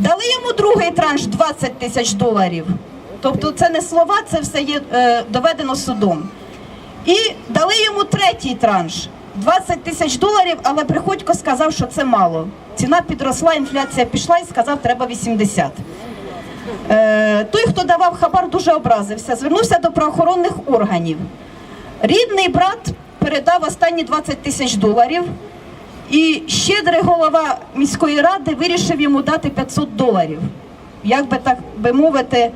Дали йому другий транш 20 тисяч доларів. Тобто це не слова, це все є е, доведено судом. І дали йому третій транш 20 тисяч доларів, але Приходько сказав, що це мало. Ціна підросла, інфляція пішла і сказав, треба 80. Е, той, хто давав хабар, дуже образився, звернувся до правоохоронних органів. Рідний брат передав останні 20 тисяч доларів, і щедрий голова міської ради вирішив йому дати 500 доларів. Як би так би мовити,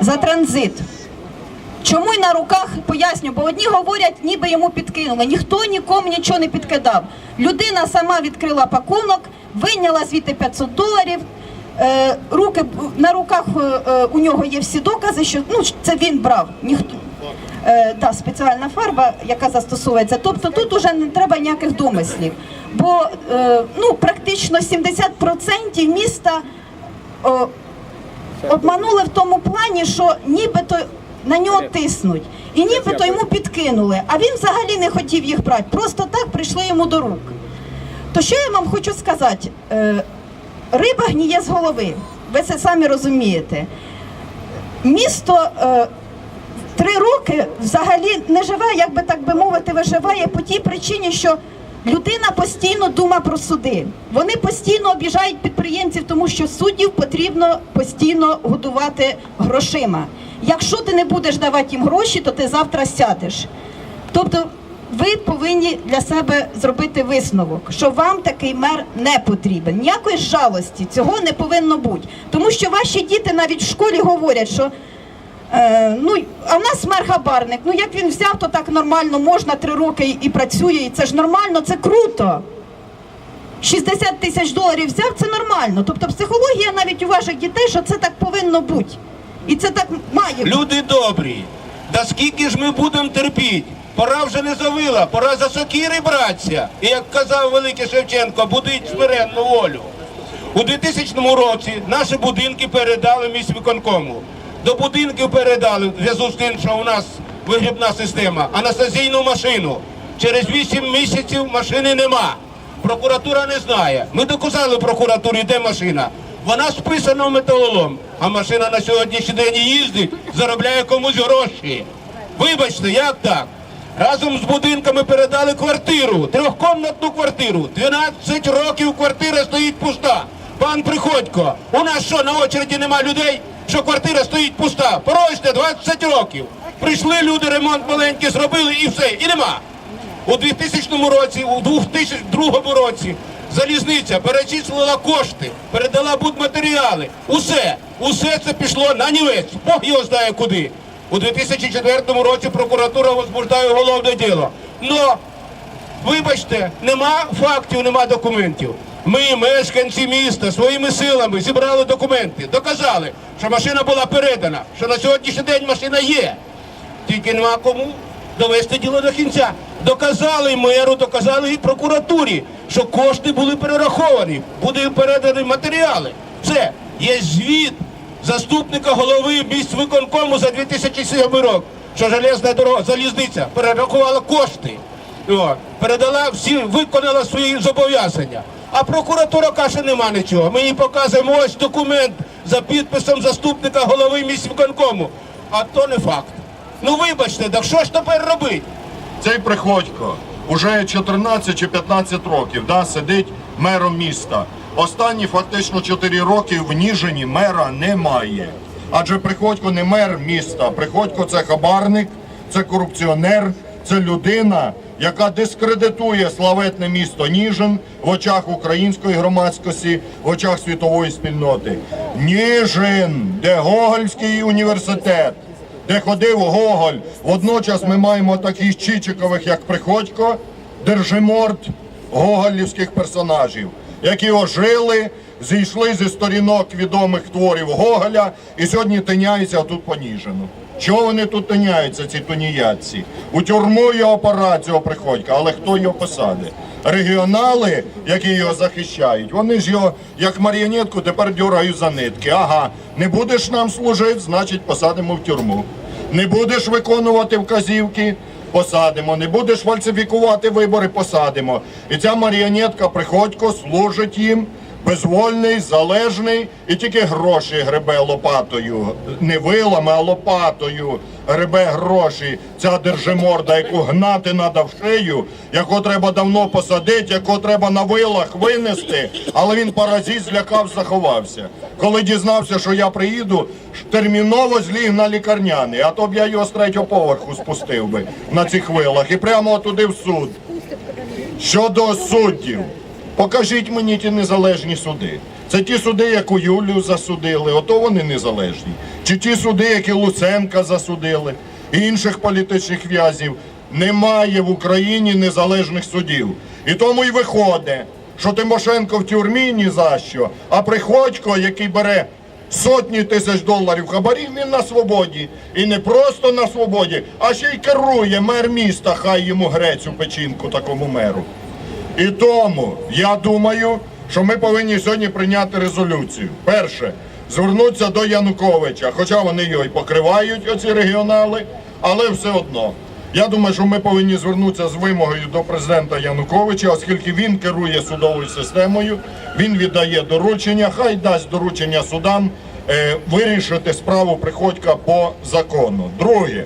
за транзит. Чому й на руках поясню, бо одні говорять, ніби йому підкинули. Ніхто нікому нічого не підкидав. Людина сама відкрила пакунок, вийняла звідти 500 доларів. Е, руки на руках е, е, у нього є всі докази, що ну це він брав. Ніхто е, та спеціальна фарба, яка застосовується. Тобто тут уже не треба ніяких домислів. Бо е, ну практично 70% міста. О, обманули в тому плані, що нібито на нього тиснуть. І нібито йому підкинули, а він взагалі не хотів їх брати. Просто так прийшли йому до рук. То що я вам хочу сказати? Е, Риба гніє з голови. Ви це самі розумієте. Місто е, три роки взагалі не живе, як би так би мовити, виживає по тій причині, що людина постійно думає про суди. Вони постійно обіжають підприємців, тому що суддів потрібно постійно годувати грошима. Якщо ти не будеш давати їм гроші, то ти завтра сядеш. Тобто ви повинні для себе зробити висновок, що вам такий мер не потрібен. Ніякої жалості цього не повинно бути. Тому що ваші діти навіть в школі говорять, що ну, а в нас мер. Ну як він взяв, то так нормально можна три роки і, працює. І це ж нормально, це круто. 60 тисяч доларів взяв, це нормально. Тобто психологія навіть у ваших дітей, що це так повинно бути. І це так має бути. Люди добрі, да скільки ж ми будемо терпіти? Пора вже не завила, пора за сокири братися. І як казав великий Шевченко, будить смиренну волю. У 2000 році наші будинки передали міськвиконкому. До будинків передали в зв'язку з тим, що у нас вигрібна система, анестезійну машину. Через 8 місяців машини нема. Прокуратура не знає. Ми доказали прокуратурі, де машина. Вона списана в металолом, а машина на сьогоднішній день їздить, заробляє комусь гроші. Вибачте, як так? Разом з будинками передали квартиру, трьохкомнатну квартиру. 12 років квартира стоїть пуста. Пан Приходько, у нас що, на очереді нема людей, що квартира стоїть пуста? Порожте 20 років. Прийшли люди, ремонт маленький зробили і все, і нема. У 2000 році, у 2002 році залізниця перечислила кошти, передала будматеріали. Усе, усе це пішло на нівець. Бог його знає куди. У 2004 році прокуратура возбуждає головне діло. Но, вибачте, нема фактів, нема документів. Ми, мешканці міста, своїми силами зібрали документи, доказали, що машина була передана, що на сьогоднішній день машина є. Тільки нема кому довести діло до кінця. Доказали меру, доказали і прокуратурі, що кошти були перераховані, були передані матеріали. Все, є звіт заступника голови міськвиконкому за 2007 рік, що железна дорога, залізниця перерахувала кошти. Передала всі, виконала свої зобов'язання. А прокуратура каже, нема нічого. Ми їй показуємо ось документ за підписом заступника голови міськвиконкому. А то не факт. Ну вибачте, так що ж тепер робити? Цей Приходько уже 14 чи 15 років да, сидить мером міста. Останні фактично 4 роки в Ніжині мера немає. Адже Приходько не мер міста. Приходько це хабарник, це корупціонер, це людина, яка дискредитує славетне місто Ніжин в очах української громадськості, в очах світової спільноти. Ніжин, де Гогольський університет де ходив Гоголь. Водночас ми маємо таких Чичикових, як Приходько, Держиморд гоголівських персонажів, які ожили, зійшли зі сторінок відомих творів Гоголя і сьогодні тиняються тут поніжено. Чого вони тут тиняються, ці туніятці? У тюрму його пора цього приходька, але хто його посадить? Регіонали, які його захищають, вони ж його як маріонетку тепер дюрають за нитки. Ага, не будеш нам служити, значить посадимо в тюрму. Не будеш виконувати вказівки, посадимо. Не будеш фальсифікувати вибори, посадимо. І ця маріонетка Приходько служить їм безвольний, залежний і тільки гроші гребе лопатою. Не вилами, а лопатою гребе гроші. Ця держиморда, яку гнати треба в шию, яку треба давно посадити, яку треба на вилах винести, але він паразит злякав, заховався. Коли дізнався, що я приїду, терміново зліг на лікарняний, а то б я його з третього поверху спустив би на цих вилах і прямо туди в суд. Щодо суддів, покажіть мені ті незалежні суди. Це ті суди, яку Юлію засудили, ото вони незалежні. Чи ті суди, які Луценка засудили, і інших політичних в'язів. Немає в Україні незалежних судів. І тому й виходить, що Тимошенко в тюрмі ні за що, а Приходько, який бере сотні тисяч доларів хабарів, він на свободі. І не просто на свободі, а ще й керує мер міста, хай йому грецю печінку такому меру. І тому я думаю, що ми повинні сьогодні прийняти резолюцію. Перше, звернутися до Януковича, хоча вони його і покривають, оці регіонали, але все одно. Я думаю, що ми повинні звернутися з вимогою до президента Януковича, оскільки він керує судовою системою, він віддає доручення, хай дасть доручення судам е, вирішити справу Приходька по закону. Друге,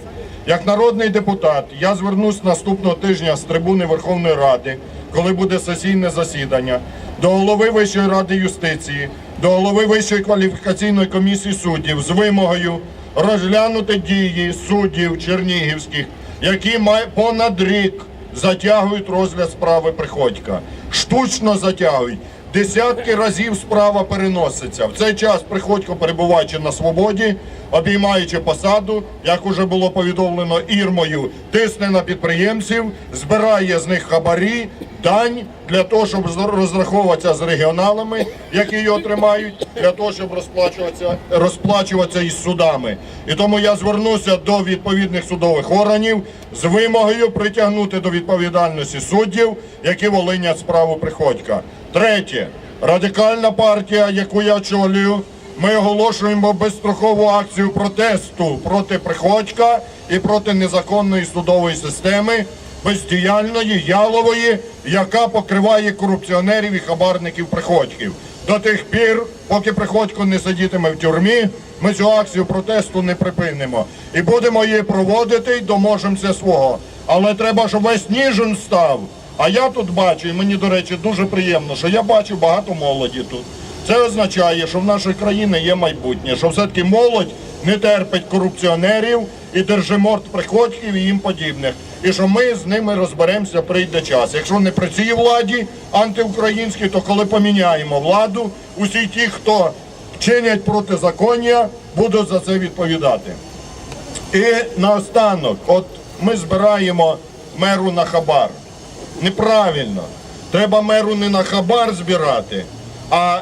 як народний депутат, я звернусь наступного тижня з трибуни Верховної Ради, коли буде сесійне засідання, до голови Вищої ради юстиції, до голови Вищої кваліфікаційної комісії суддів з вимогою розглянути дії суддів чернігівських, які понад рік затягують розгляд справи Приходька. Штучно затягують. Десятки разів справа переноситься. В цей час Приходько, перебуваючи на свободі, обіймаючи посаду, як уже було повідомлено Ірмою, тисне на підприємців, збирає з них хабарі, дань для того, щоб розраховуватися з регіоналами, які його тримають, для того, щоб розплачуватися, розплачуватися із судами. І тому я звернуся до відповідних судових органів з вимогою притягнути до відповідальності суддів, які волинять справу Приходька. Третє. Радикальна партія, яку я очолюю, ми оголошуємо безстрокову акцію протесту проти Приходька і проти незаконної судової системи, бездіяльної, ялової, яка покриває корупціонерів і хабарників Приходьків. До тих пір, поки Приходько не сидітиме в тюрмі, ми цю акцію протесту не припинимо. І будемо її проводити і доможемося свого. Але треба, щоб весь Ніжин став. А я тут бачу, і мені, до речі, дуже приємно, що я бачу багато молоді тут. Це означає, що в нашій країні є майбутнє, що все-таки молодь не терпить корупціонерів і держиморд приходьків і їм подібних. І що ми з ними розберемося, прийде час. Якщо не при цій владі антиукраїнській, то коли поміняємо владу, усі ті, хто чинять протизаконня, будуть за це відповідати. І наостанок, от ми збираємо меру на хабар. Неправильно. Треба меру не на хабар збирати, а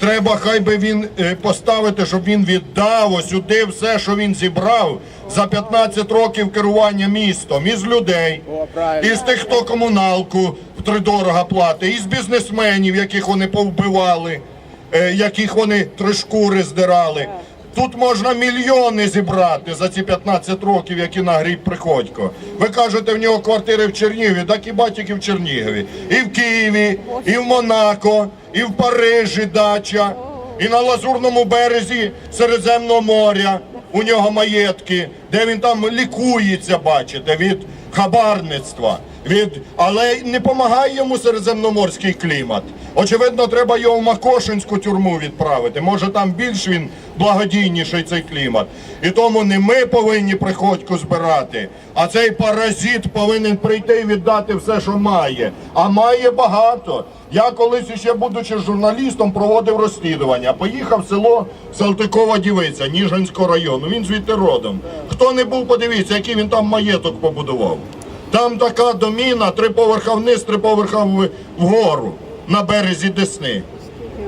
треба хай би він е, поставити, щоб він віддав ось сюди все, що він зібрав за 15 років керування містом. Із людей, із тих, хто комуналку втридорога платить, із бізнесменів, яких вони повбивали, е, яких вони три шкури здирали. Тут можна мільйони зібрати за ці 15 років, які нагріб Приходько. Ви кажете, в нього квартири в Чернігові, так і батьки в Чернігові. І в Києві, і в Монако, і в Парижі дача, і на Лазурному березі Середземного моря. У нього маєтки, де він там лікується, бачите, від хабарництва. Від... Але не допомагає йому середземноморський клімат. Очевидно, треба його в Макошинську тюрму відправити. Може там більш він благодійніший цей клімат. І тому не ми повинні приходьку збирати, а цей паразит повинен прийти і віддати все, що має. А має багато. Я колись ще будучи журналістом проводив розслідування. Поїхав в село Салтикова Дівиця Ніжинського району. Він звідти родом. Хто не був, подивіться, який він там маєток побудував. Там така доміна, три поверха вниз, три поверха вгору на березі Десни.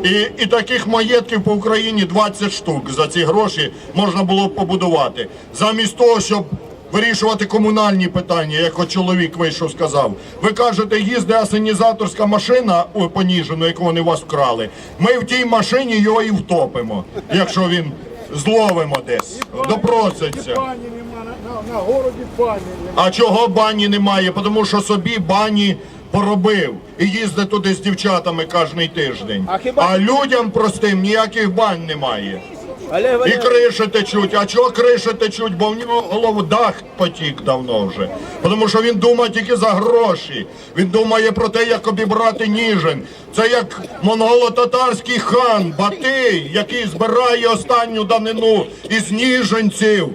І, і таких маєтків по Україні 20 штук за ці гроші можна було б побудувати. Замість того, щоб вирішувати комунальні питання, як чоловік вийшов, сказав. Ви кажете, їздить асенізаторська машина поніжена, яку вони вас вкрали. Ми в тій машині його і втопимо, якщо він зловимо десь, допроситься. Бані нема, на, на, городі бані немає. А чого бані немає? Тому що собі бані поробив і їздить туди з дівчатами кожний тиждень. А людям простим ніяких бань немає. І криші течуть. А чого криші течуть? Бо в нього голову дах потік давно вже. Тому що він думає тільки за гроші. Він думає про те, як обібрати Ніжин. Це як монголо-татарський хан Батий, який збирає останню данину із ніженців.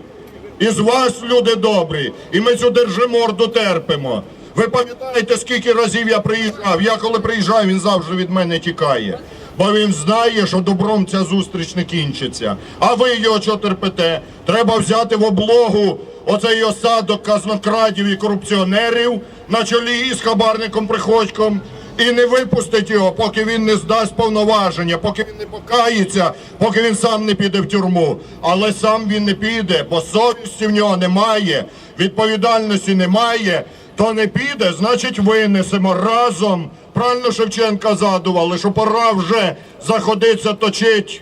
Із вас, люди добрі, і ми цю держиморду терпимо. Ви пам'ятаєте, скільки разів я приїжджав? Я коли приїжджаю, він завжди від мене тікає. Бо він знає, що добром ця зустріч не кінчиться. А ви його чого терпите? Треба взяти в облогу оцей осадок казнокрадів і корупціонерів на чолі із хабарником Приходьком і не випустить його, поки він не здасть повноваження, поки він не покається, поки він сам не піде в тюрму. Але сам він не піде, бо совісті в нього немає, відповідальності немає. То не піде, значить винесемо разом. Правильно Шевченка задували, що пора вже заходитися точить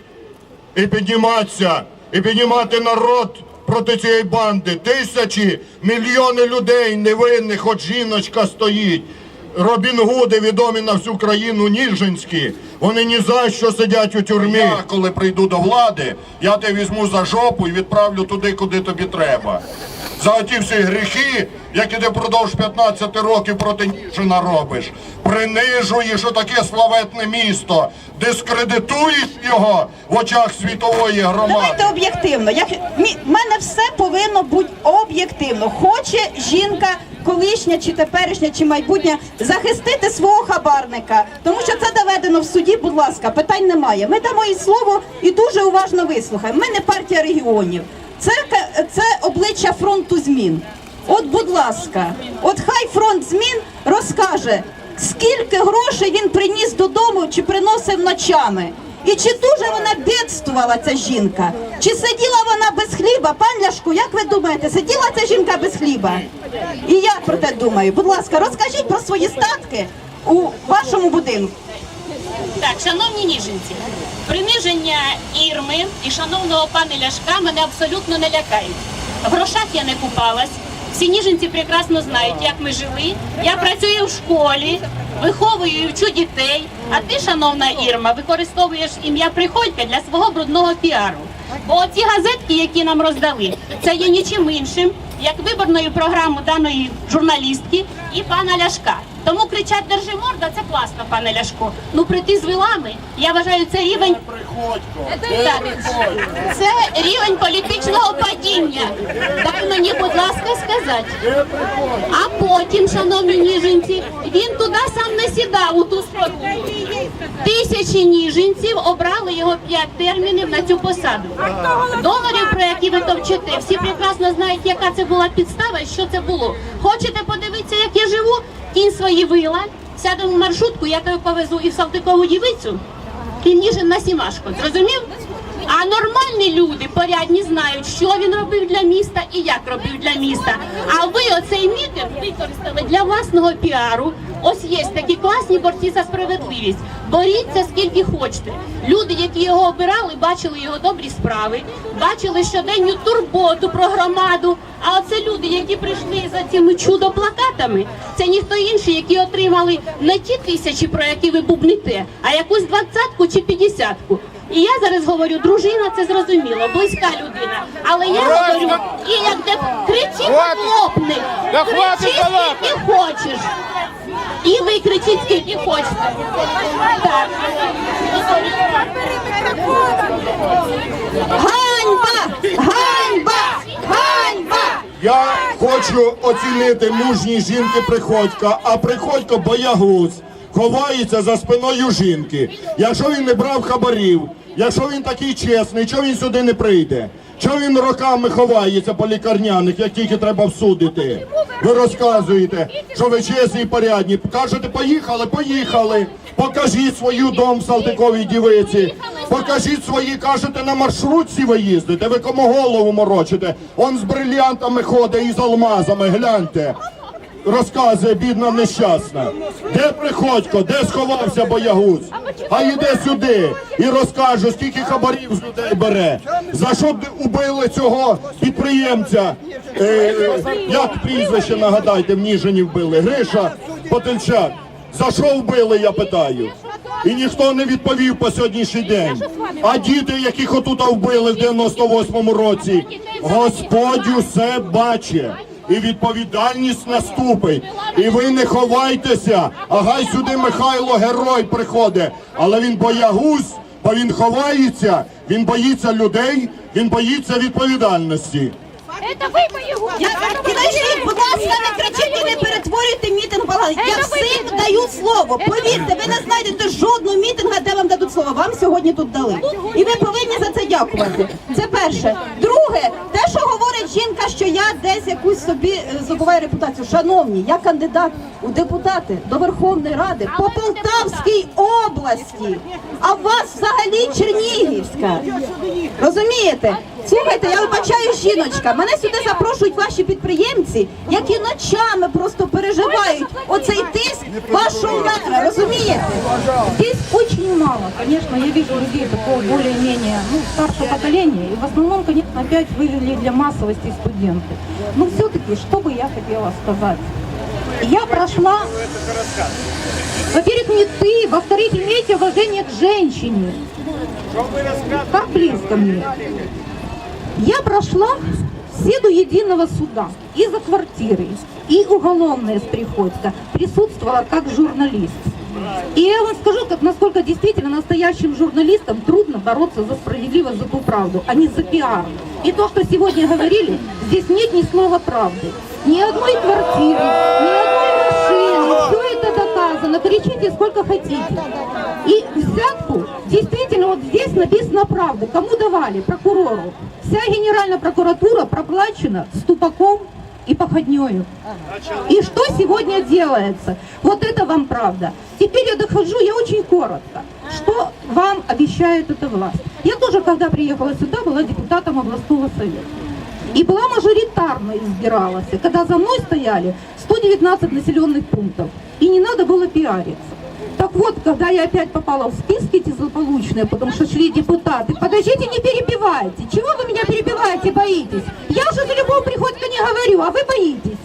і підніматися, і піднімати народ проти цієї банди. Тисячі, мільйони людей невинних, от жіночка стоїть. Робін Гуди відомі на всю країну Ніжинські. Вони ні за що сидять у тюрмі. Я, коли прийду до влади, я тебе візьму за жопу і відправлю туди, куди тобі треба. За оті всі гріхи, які ти впродовж 15 років проти Ніжина робиш. Принижуєш отаке славетне місто, дискредитуєш його в очах світової громади. Давайте об'єктивно. Як мі- в мене все повинно бути об'єктивно. Хоче жінка, колишня чи теперішня, чи майбутня, захистити свого хабарника, тому що це доведено в суді. Будь ласка, питань немає. Ми дамо їй слово і дуже уважно вислухаємо. Ми не партія регіонів. Це це обличчя фронту змін. От, будь ласка, от хай фронт змін розкаже, скільки грошей він приніс додому чи приносив ночами. І чи дуже вона бідствувала ця жінка? Чи сиділа вона без хліба? Пан Ляшко, як ви думаєте, сиділа ця жінка без хліба? І я про те думаю. Будь ласка, розкажіть про свої статки у вашому будинку. Так, шановні ніженці, приниження Ірми і шановного пана Ляшка мене абсолютно не лякають. В грошах я не купалась. Всі ніженці прекрасно знають, як ми жили. Я працюю в школі, виховую і дітей. А ти, шановна Ірма, використовуєш ім'я Приходька для свого брудного піару. Бо ці газетки, які нам роздали, це є нічим іншим, як виборною програмою даної журналістки і пана Ляшка. Тому кричать держи морда, це класно, пане Ляшко. Ну прийти з вилами, я вважаю, це рівень. Так, це рівень політичного падіння. Дай мені, будь ласка, сказати. А потім, шановні ніженці, він туди сам не сідав у ту споруду. Тисячі ніженців обрали його п'ять термінів на цю посаду. Доларів, про які ви товчете, всі прекрасно знають, яка це була підстава і що це було. Хочете подивитися, як я живу? Кінь свої вила, сядемо в маршрутку, я тебе повезу і в Салтикову дівицю, і Ніжин на Сімашко. Зрозумів? А нормальні люди, порядні, знають, що він робив для міста і як робив для міста. А ви оцей мітинг використали для власного піару. Ось є такі класні борці за справедливість. Боріться скільки хочете. Люди, які його обирали, бачили його добрі справи, бачили щоденну турботу про громаду. А оце люди, які прийшли за цими чудо-плакатами, це ніхто інший, які отримали не ті тисячі, про які ви бубните, а якусь двадцятку чи п'ятдесятку. І я зараз говорю, дружина, це зрозуміло, близька людина. Але я говорю, і як де кричи, лопни, Да кричи скільки хочеш. І ви кричіть, скільки хочете. Так. Ганьба! Ганьба! Ганьба! Я хочу оцінити мужність жінки Приходька, а Приходько боягуз. Ховається за спиною жінки. Якщо він не брав хабарів, якщо він такий чесний, чого він сюди не прийде? Чого він роками ховається по лікарняних, як тільки треба всудити? Ви розказуєте, що ви чесні і порядні. Кажете, поїхали, поїхали. Покажіть свою дом Салтиковій дівиці. Покажіть свої, кажете, на маршрутці ви їздите. Ви кому голову морочите? Он з брильянтами ходить і з алмазами, гляньте. Розказує бідна нещасна. Де приходько, де сховався боягуз? А йде сюди і розкаже, скільки хабарів з людей бере. За що б убили цього підприємця? Е, як прізвище нагадайте, в Ніжині вбили? Гриша Потенчак. За що вбили, я питаю? І ніхто не відповів по сьогоднішній день. А діти, яких отут вбили в 98-му році, Господь усе бачить. І відповідальність наступить. І ви не ховайтеся. А гай сюди Михайло герой приходить. Але він боягуз, бо він ховається, він боїться людей, він боїться відповідальності. Это вы боевой! Я, підождіть, будь ласка, не кричіть і не перетворюйте мітинг в балаган. Я всім даю слово. Повірте, ви не знайдете жодного мітинга, де вам дадуть слово. Вам сьогодні тут дали. І ви повинні за це дякувати. Це перше. Друге, те, що говорить жінка, що я десь якусь собі е, здобуваю репутацію. Шановні, я кандидат у депутати до Верховної Ради по Полтавській області. А у вас взагалі Чернігівська. Розумієте? Слухайте, я вибачаю, жіночка. Мене сюди запрошують ваші підприємці, які ночами просто переживають оцей тиск вашого мера. Розумієте? Мало, конечно, я вижу людей такого более-менее, ну, старшего поколения, и в основном, конечно, опять вывели для массовости студенты. Но все-таки, что бы я хотела сказать? Я прошла, во-первых, не ты, во-вторых, имейте уважение к женщине. Как близко мне. Я прошла все до единого суда и за квартиры, и уголовное с Приходько. Присутствовала как журналист. И я вам скажу, как, насколько действительно настоящим журналистам трудно бороться за справедливость, за ту правду, а не за пиар. И то, что сегодня говорили, здесь нет ни слова правды. Ни одной квартиры, ни одной машины. Все это доказано. Кричите сколько хотите. И взятку, действительно, вот здесь написано правда. Кому давали? Прокурору. Вся Генеральная прокуратура проплачена ступаком и походнёю. И что сегодня делается? Вот это вам правда. Теперь я дохожу, я очень коротко. Что вам обещает эта власть? Я тоже, когда приехала сюда, была депутатом областного совета. И была мажоритарно избиралась, когда за мной стояли 119 населенных пунктов. И не надо было пиариться. Так вот, когда я опять попала в списки эти злополучные, потому что шли депутаты, подождите, не перебивайте. Чего вы меня перебиваете, боитесь? Я уже за любого приходька не говорю, а вы боитесь.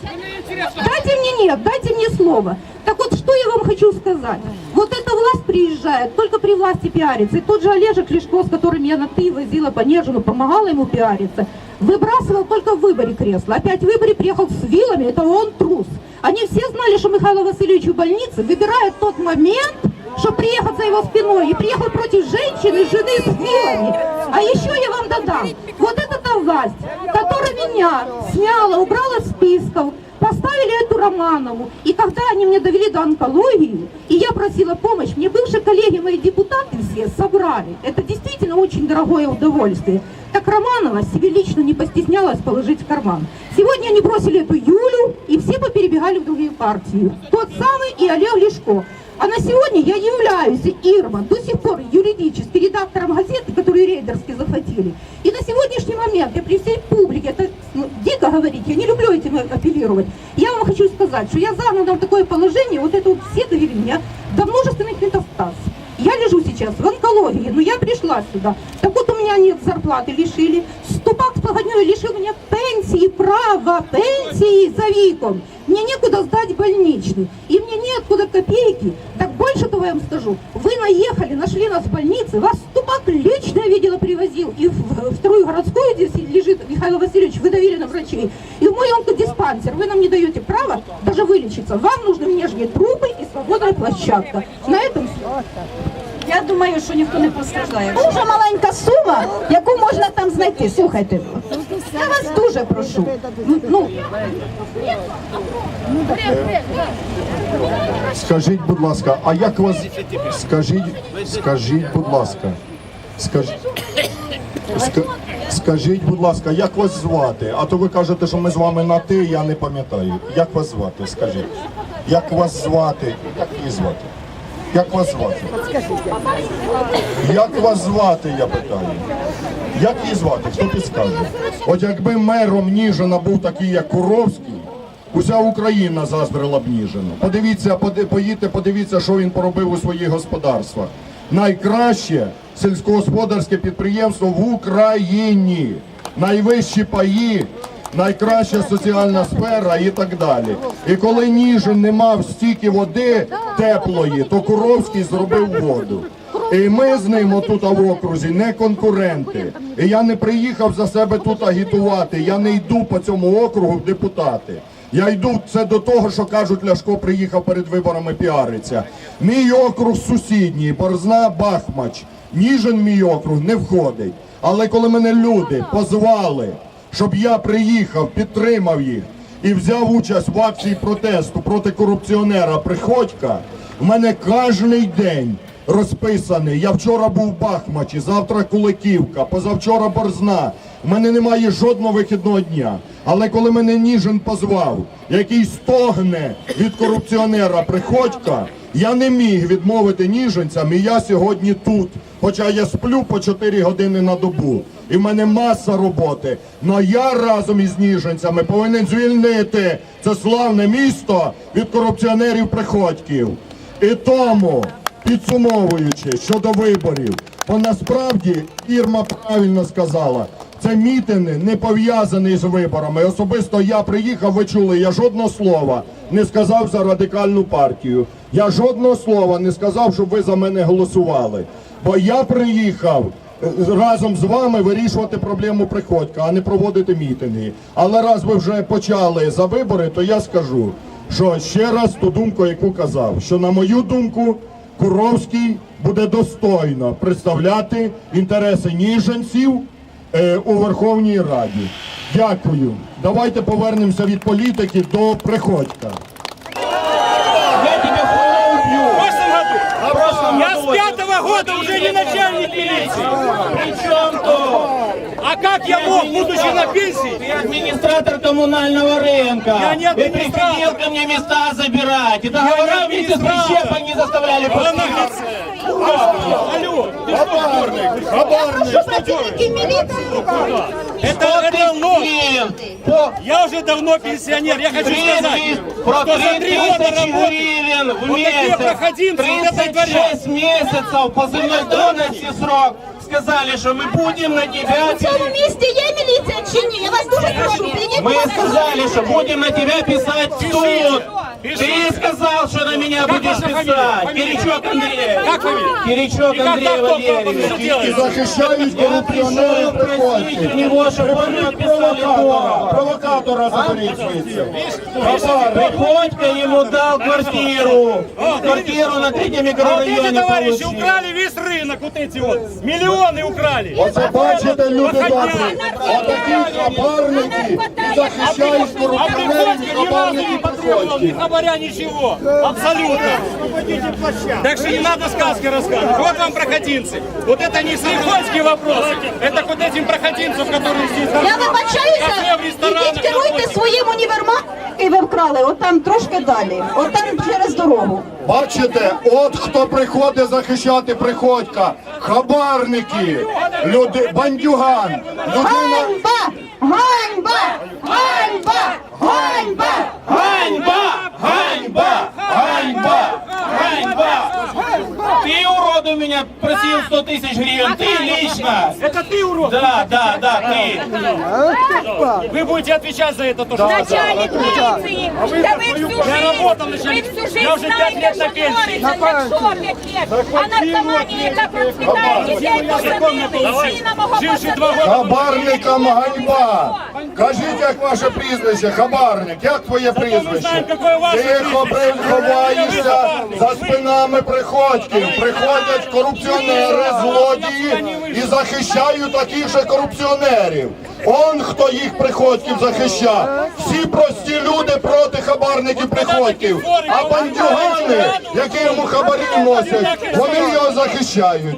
Дайте мне нет, дайте мне слово. Так вот, что я вам хочу сказать? Вот эта власть приезжает, только при власти пиарится. И тот же Олежек Лешко, с которым я на «ты» возила по Нежину, помогала ему пиариться, выбрасывал только в выборе кресло. Опять в выборе приехал с вилами, это он трус. Они все знали, что Михаил Васильевич в больнице выбирает тот момент, чтобы приехать за его спиной, и приехал против женщины, жены с вилами. А еще я вам додам, вот эта та власть, которая меня сняла, убрала с списков, поставили эту Романову. И когда они мне довели до онкологии, и я просила помощь, мне бывшие коллеги, мои депутаты все собрали. Это действительно очень дорогое удовольствие. Так Романова себе лично не постеснялась положить в карман. Сегодня они бросили эту Юлю, и все поперебегали в другие партии. Тот самый и Олег Лешко. А на сегодня я являюсь, Ирма, до сих пор юридически редактором газеты, которую рейдерски захватили. И на сегодняшний момент, я при всей публике, это ну, дико говорить, я не люблю этим апеллировать. Я вам хочу сказать, что я загнана в такое положение, вот это вот все довели меня до множественных метастаз. Я лежу сейчас в онкологии, но я пришла сюда. Так вот у меня нет зарплаты, лишили. Ступак с погодней лишил меня пенсии, права, пенсии за виком. Мне некуда сдать больничный. И мне неоткуда копейки. Так больше того я вам скажу. Вы наехали, нашли нас в больнице. Вас Ступак лично я видела привозил. И в, вторую городскую, где лежит Михаил Васильевич, вы давили на врачей. И в мой онкодиспансер. Вы нам не даете права даже вылечиться. Вам нужны внешние трубы и свободная площадка. На этом все. Я думаю, що ніхто не постраждає. Дуже маленька сума, яку можна там знайти. Слухайте, я вас дуже прошу. Ну, Скажіть, будь ласка, а як вас скажіть, скажіть, будь ласка, скажіть, скажіть, будь ласка, як вас звати? А то ви кажете, що ми з вами на ти, я не пам'ятаю. Як вас звати? Скажіть. Як вас звати? Як її звати? Як вас звати? Як вас звати, я питаю? Як її звати? Хто підскаже? От якби мером Ніжина був такий, як Куровський, уся Україна заздрила б Ніжину. Подивіться, поди- поїдьте, подивіться, що він поробив у своїх господарствах. Найкраще сільськогосподарське підприємство в Україні. Найвищі паї, найкраща соціальна сфера і так далі. І коли Ніжин не мав стільки води теплої, то Куровський зробив воду. І ми з ним отут в окрузі не конкуренти. І я не приїхав за себе тут агітувати. Я не йду по цьому округу в депутати. Я йду це до того, що кажуть, Ляшко приїхав перед виборами піариться. Мій округ сусідній, Борзна Бахмач. Ніжин мій округ не входить. Але коли мене люди позвали, щоб я приїхав, підтримав їх і взяв участь в акції протесту проти корупціонера Приходька, в мене кожний день розписаний. Я вчора був в Бахмачі, завтра Куликівка, позавчора Борзна. У мене немає жодного вихідного дня. Але коли мене Ніжин позвав, який стогне від корупціонера Приходька, я не міг відмовити ніженцям, і я сьогодні тут. Хоча я сплю по 4 години на добу. І в мене маса роботи. Но я разом із ніженцями повинен звільнити це славне місто від корупціонерів приходьків. І тому, підсумовуючи щодо виборів, бо насправді Ірма правильно сказала, це мітинги не пов'язані з виборами. Особисто я приїхав, ви чули, я жодного слова не сказав за радикальну партію. Я жодного слова не сказав, щоб ви за мене голосували. Бо я приїхав разом з вами вирішувати проблему Приходька, а не проводити мітинги. Але раз ви вже почали за вибори, то я скажу, що ще раз ту думку, яку казав, що на мою думку, Куровський буде достойно представляти інтереси ніженців е, у Верховній Раді. Дякую. Давайте повернемося від політики до Приходька. Я тебя хуя убью. В прошлом? Я с пятого года уже не начальник милиции. Причем то? А как я мог, будучи на пенсии? Ты администратор коммунального рынка. Я не Ты администратор. приходил ко мне места забирать. И договора не вместе с администратор. прищепой не заставляли Она подписывать. Алло, ты что дергаешь? Хабарник! Это, это Ты ложь. слил по Я уже давно пенсионер. Я хочу сказать, 30 про что за 3 три года тысячи работы гривен в Вот такие месяц. проходимцы вот это и творят. 36 месяцев позывной давности срок. Сказали, что мы будем на тебя... В цьому місті є міліція чи ні? Я вас дуже прошу, прийдіть. Мы сказали, что будем на тебя писать в суд. Ты сказал, что на меня Как будешь ваша фамилия? писать. Фамилия? Киричок Андрей. Как фамилия? Киричок И как Андрей так кто что Валерьевич. І делает? захищають Я корупціонерів пришел просить у Приходьків. него, чтобы он написал Провокатора, провокатора заберіть звідси. Приходько ему дал квартиру. Квартиру на третьем А вот эти микрорайоне товарищи получил. украли весь рынок, вот эти вот. Миллионы украли. Оце бачите, люди добрі. Походняк. Отакі хабарники і захищають А корупціонерів і Приходько ни разу не хабарників потребовал ни Приходьків. хабаря, ничего. Абсолютно. Так что не надо сказки рассказывать. Вот вам проходимцы. Вот это не приходьский вопрос. Это к вот этим проходимцам, которые здесь... Я вибачаюся, Кафе, в ресторанах ідіть керуйте находятся. своїм універмагом, який ви вкрали, от там трошки далі, от там через дорогу. Бачите, от хто приходить захищати Приходька. Хабарники, люди, бандюган, людина. Ганьба! Ганьба! Ганьба! Ганьба! Ганьба! Ганьба! Ганьба! Ганьба! Ты, урод, у меня просил 100 тысяч гривен. Ты лично. Это ты, урод! Да, да, да, ты. Вы будете отвечать за это тоже. Начальник міліції. Та ви всю Я жизнь, работал ви начальник. всю жизнь Я уже пять знаєте, лет на що пенсии. твориться, якщо п'ять лет. А наркоманія, яка процвітає, дітей посадили, сина мого Живший два посадили. года. Хабарникам ганьба! Кажіть, як ваше прізвище, хабарник, як твоє прізвище? знаємо, яке ваше Тихо прізвище. приховаєшся за спинами приходьків. Приходять корупціонери, злодії і захищають таких же корупціонерів. Он хто їх приходьків захищав. Всі прості люди проти хабарників приходьків. А бандюгани, які йому хабарі носять, вони його захищають.